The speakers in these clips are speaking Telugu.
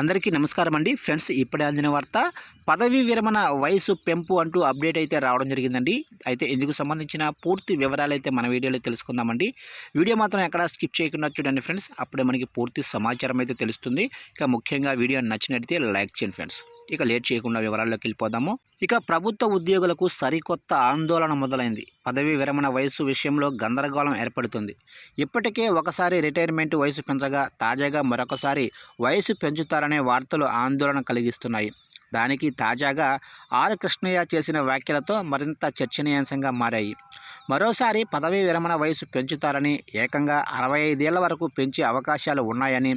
అందరికీ నమస్కారం అండి ఫ్రెండ్స్ ఇప్పుడే అందిన వార్త పదవీ విరమణ వయసు పెంపు అంటూ అప్డేట్ అయితే రావడం జరిగిందండి. అయితే ఇందుకు సంబంధించిన పూర్తి వివరాలు అయితే మన వీడియోలో తెలుసుకుందామండి. వీడియో మాత్రం ఎక్కడా స్కిప్ చేయకుండా చూడండి ఫ్రెండ్స్. అప్పుడే మనకి పూర్తి సమాచారం అయితే తెలుస్తుంది. ఇక ముఖ్యంగా వీడియో నచ్చినట్లయితే లైక్ చేయండి ఫ్రెండ్స్. ఇక లేట్ చేయకుండా వివరాల్లోకి వెళ్ళిపోదాము. ఇక ప్రభుత్వ ఉద్యోగులకు సరికొత్త ఆందోళన మొదలైంది. పదవీ విరమణ వయసు విషయంలో గందరగోళం ఏర్పడుతుంది. ఇప్పటికే ఒకసారి రిటైర్మెంట్ వయసు పెంచగా తాజాగా మరొకసారి వయసు పెంచుతారనే వార్తలు ఆందోళన కలిగిస్తున్నాయి. దానికి తాజాగా ఆర్. కృష్ణయ్య చేసిన వ్యాఖ్యలతో మరింత చర్చనీయాంశంగా మారాయి. మరోసారి పదవీ విరమణ వయసు పెంచుతారని ఏకంగా అరవై ఐదేళ్ళ వరకు పెంచే అవకాశాలు ఉన్నాయని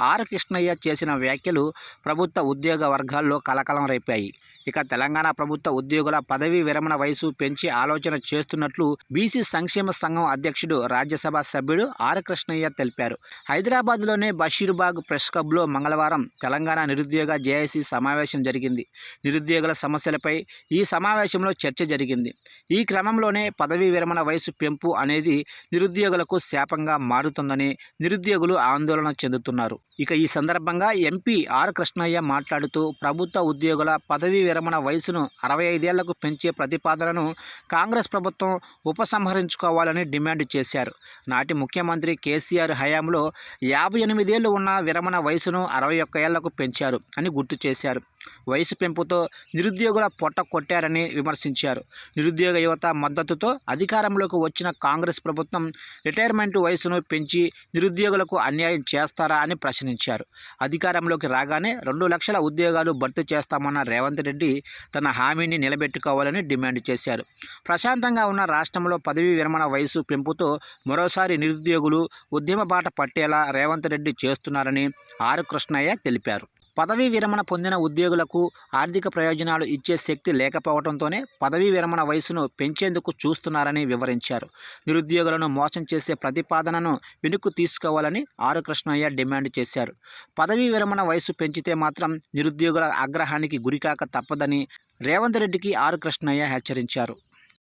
ఆర్ కృష్ణయ్య చేసిన వ్యాఖ్యలు ప్రభుత్వ ఉద్యోగ వర్గాల్లో కలకలం రేపాయి. ఇక తెలంగాణ ప్రభుత్వ ఉద్యోగుల పదవీ విరమణ వయసు పెంచి ఆలోచన చేస్తున్నట్లు బీసీ సంక్షేమ సంఘం అధ్యక్షుడు రాజ్యసభ సభ్యుడు ఆర్ కృష్ణయ్య తెలిపారు. హైదరాబాద్లోనే బషీర్బాగ్ ప్రెస్ క్లబ్లో మంగళవారం తెలంగాణ నిరుద్యోగ జేఏసీ సమావేశం జరిగింది. నిరుద్యోగుల సమస్యలపై ఈ సమావేశంలో చర్చ జరిగింది. ఈ క్రమంలోనే పదవీ విరమణ వయసు పెంపు అనేది నిరుద్యోగులకు శాపంగా మారుతుందని నిరుద్యోగులు ఆందోళన చెందుతున్నారు. ఇక ఈ సందర్భంగా ఎంపీ ఆర్ కృష్ణయ్య మాట్లాడుతూ ప్రభుత్వ ఉద్యోగుల పదవీ విరమణ వయసును అరవై ఐదేళ్ళకు పెంచే ప్రతిపాదనను కాంగ్రెస్ ప్రభుత్వం ఉపసంహరించుకోవాలని డిమాండ్ చేశారు. నాటి ముఖ్యమంత్రి కేసీఆర్ హయాంలో యాభై ఎనిమిదేళ్ళు ఉన్న విరమణ వయసును అరవై ఒక్క ఏళ్ళకు పెంచారు అని గుర్తు చేశారు. వయసు పెంపుతో నిరుద్యోగుల పొట్ట కొట్టారని విమర్శించారు. నిరుద్యోగ యువత మద్దతుతో అధికారంలోకి వచ్చిన కాంగ్రెస్ ప్రభుత్వం రిటైర్మెంట్ వయసును పెంచి నిరుద్యోగులకు అన్యాయం చేస్తారా అని ప్రశ్నించారు. అధికారంలోకి రాగానే రెండు లక్షల ఉద్యోగాలు భర్తీ చేస్తామన్న రేవంత్ రెడ్డి తన హామీని నిలబెట్టుకోవాలని డిమాండ్ చేశారు. ప్రశాంతంగా ఉన్న రాష్ట్రంలో పదవీ విరమణ వయసు పెంపుతో మరోసారి నిరుద్యోగులు ఉద్యమ బాట పట్టేలా రేవంత్ రెడ్డి చేస్తున్నారని ఆర్ కృష్ణయ్య తెలిపారు. పదవీ విరమణ పొందిన ఉద్యోగులకు ఆర్థిక ప్రయోజనాలు ఇచ్చే శక్తి లేకపోవడంతోనే పదవీ విరమణ వయసును పెంచేందుకు చూస్తున్నారని వివరించారు. నిరుద్యోగులను మోసం చేసే ప్రతిపాదనను వెనుక్కు తీసుకోవాలని ఆరు కృష్ణయ్య డిమాండ్ చేశారు. పదవీ విరమణ వయసు పెంచితే మాత్రం నిరుద్యోగుల ఆగ్రహానికి గురికాక తప్పదని రేవంత్ రెడ్డికి ఆరు కృష్ణయ్య హెచ్చరించారు.